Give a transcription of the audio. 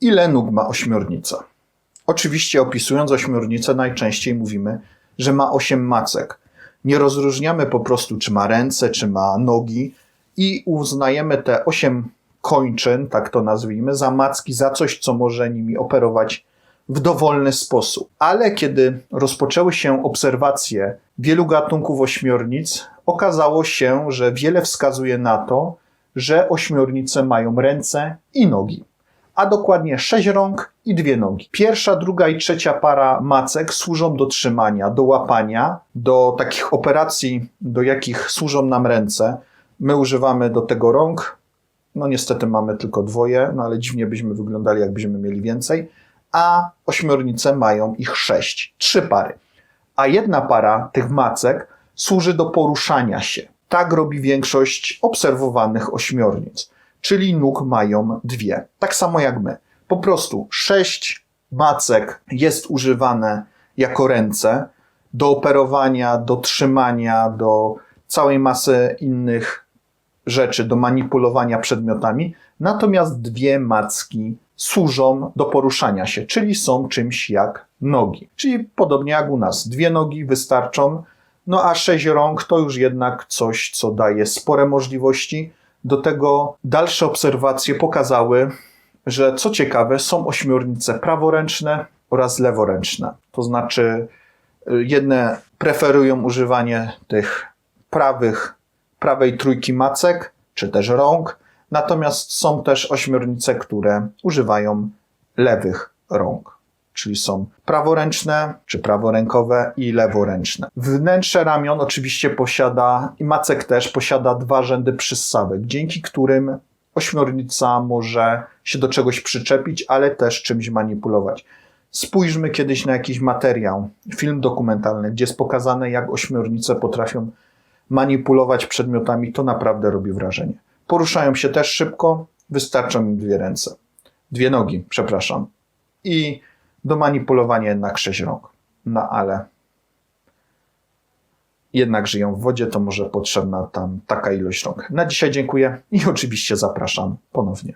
Ile nóg ma ośmiornica? Oczywiście opisując ośmiornicę najczęściej mówimy, że ma 8 macek. Nie rozróżniamy po prostu, czy ma ręce, czy ma nogi i uznajemy te 8 kończyn, tak to nazwijmy, za macki, za coś, co może nimi operować w dowolny sposób. Ale kiedy rozpoczęły się obserwacje wielu gatunków ośmiornic, okazało się, że wiele wskazuje na to, że ośmiornice mają ręce i nogi a dokładnie sześć rąk i dwie nogi. Pierwsza, druga i trzecia para macek służą do trzymania, do łapania, do takich operacji, do jakich służą nam ręce. My używamy do tego rąk. No niestety mamy tylko dwoje, no ale dziwnie byśmy wyglądali, jakbyśmy mieli więcej. A ośmiornice mają ich sześć, trzy pary. A jedna para tych macek służy do poruszania się. Tak robi większość obserwowanych ośmiornic czyli nóg mają dwie. Tak samo jak my. Po prostu sześć macek jest używane jako ręce do operowania, do trzymania, do całej masy innych rzeczy, do manipulowania przedmiotami. Natomiast dwie macki służą do poruszania się, czyli są czymś jak nogi. Czyli podobnie jak u nas. Dwie nogi wystarczą, no a sześć rąk to już jednak coś, co daje spore możliwości do tego dalsze obserwacje pokazały, że co ciekawe, są ośmiornice praworęczne oraz leworęczne. To znaczy, y, jedne preferują używanie tych prawych, prawej trójki macek, czy też rąk, natomiast są też ośmiornice, które używają lewych rąk czyli są praworęczne czy praworękowe i leworęczne. Wnętrze ramion oczywiście posiada i macek też posiada dwa rzędy przyssawek, dzięki którym ośmiornica może się do czegoś przyczepić, ale też czymś manipulować. Spójrzmy kiedyś na jakiś materiał, film dokumentalny, gdzie jest pokazane, jak ośmiornice potrafią manipulować przedmiotami. To naprawdę robi wrażenie. Poruszają się też szybko, wystarczą im dwie ręce. Dwie nogi, przepraszam. I do manipulowania jednak sześć rąk. No ale jednak żyją w wodzie, to może potrzebna tam taka ilość rąk. Na dzisiaj dziękuję i oczywiście zapraszam ponownie.